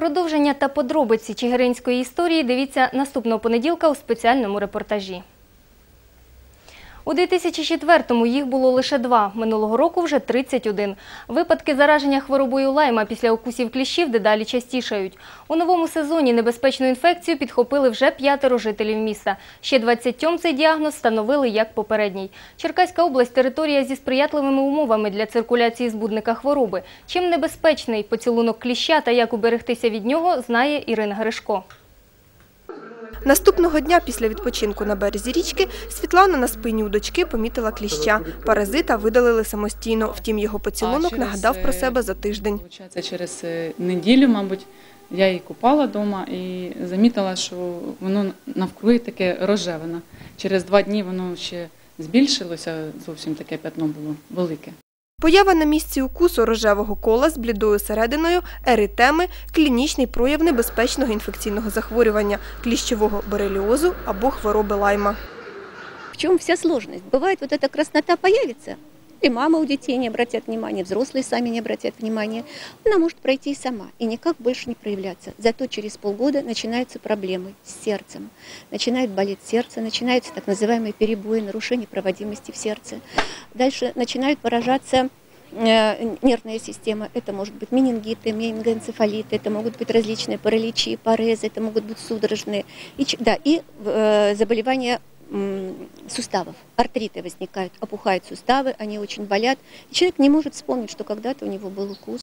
Продовження та подробиці чигиринської історії дивіться наступного понеділка у спеціальному репортажі. У 2004-му їх було лише два, минулого року вже 31. Випадки зараження хворобою лайма після укусів кліщів дедалі частішають. У новому сезоні небезпечну інфекцію підхопили вже п'ятеро жителів міста. Ще 20 цей діагноз встановили як попередній. Черкаська область – територія зі сприятливими умовами для циркуляції збудника хвороби. Чим небезпечний поцілунок кліща та як уберегтися від нього, знає Ірина Гришко. Наступного дня після відпочинку на березі річки Світлана на спині у дочки помітила кліща. Паразита видалили самостійно, втім його поцілунок нагадав про е, себе за тиждень. Получається, через е, неділю, мабуть, я її купала вдома і замітила, що воно навкруги таке рожеване. Через два дні воно ще збільшилося, зовсім таке пятно було велике. Поява на місці укусу рожевого кола з блідою серединою, еритеми – клінічний прояв небезпечного інфекційного захворювання, кліщового бореліозу або хвороби лайма. В чем вся сложность? Бывает, вот эта краснота появится, и мама у детей не обратят внимания, взрослые сами не обратят внимания. Она может пройти и сама, и никак больше не проявляться. Зато через полгода начинаются проблемы с сердцем. Начинает болеть сердце, начинаются так называемые перебои, нарушения проводимости в сердце. Дальше начинают поражаться э, нервная система. Это может быть менингиты, менингоэнцефалиты, это могут быть различные параличи, парезы, это могут быть судорожные. И, да, и э, заболевания суставов. Артриты возникают, опухают суставы, они очень болят. И человек не может вспомнить, что когда-то у него был укус.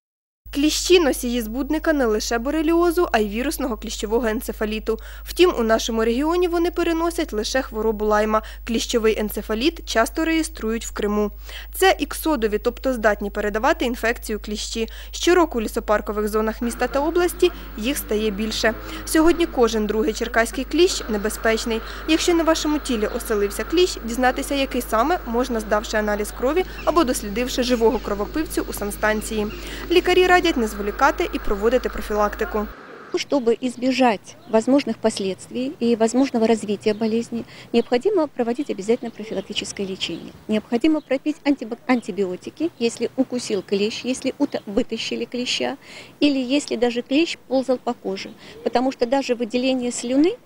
Кліщі – носії збудника не лише бореліозу, а й вірусного кліщового енцефаліту. Втім, у нашому регіоні вони переносять лише хворобу лайма. Кліщовий енцефаліт часто реєструють в Криму. Це іксодові, тобто здатні передавати інфекцію кліщі. Щороку у лісопаркових зонах міста та області їх стає більше. Сьогодні кожен другий черкаський кліщ небезпечний. Якщо на вашому тілі оселився кліщ, дізнатися, який саме, можна здавши аналіз крові або дослідивши живого кровопивцю у санстанції. Лікарі радять не зволікати і проводити профілактику. Чтобы избежать возможных последствий и возможного развития болезни, необходимо проводить обязательно профилактическое лечение. Необходимо пропить антибак- антибиотики, если укусил клещ, если ута- вытащили клеща, или если даже клещ ползал по коже. Потому что даже выделение слюны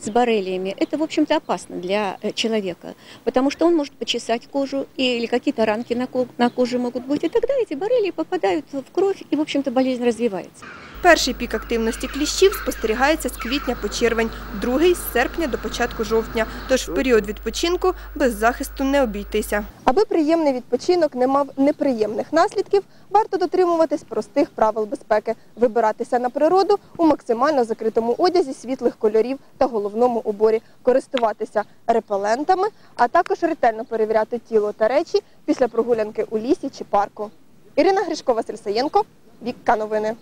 с боррелиями, это, в общем-то, опасно для э, человека, потому что он может почесать кожу, или какие-то ранки на, ко- на коже могут быть, и тогда эти боррелии попадают в кровь, и, в общем-то, болезнь развивается. Перший пік активності кліщів спостерігається з квітня по червень, другий – з серпня до початку жовтня. Тож в період відпочинку без захисту не обійтися. Аби приємний відпочинок не мав неприємних наслідків, варто дотримуватись простих правил безпеки, вибиратися на природу у максимально закритому одязі світлих кольорів та головному уборі, користуватися репелентами, а також ретельно перевіряти тіло та речі після прогулянки у лісі чи парку. Ірина Гришко, Василь Саєнко, Вікка новини.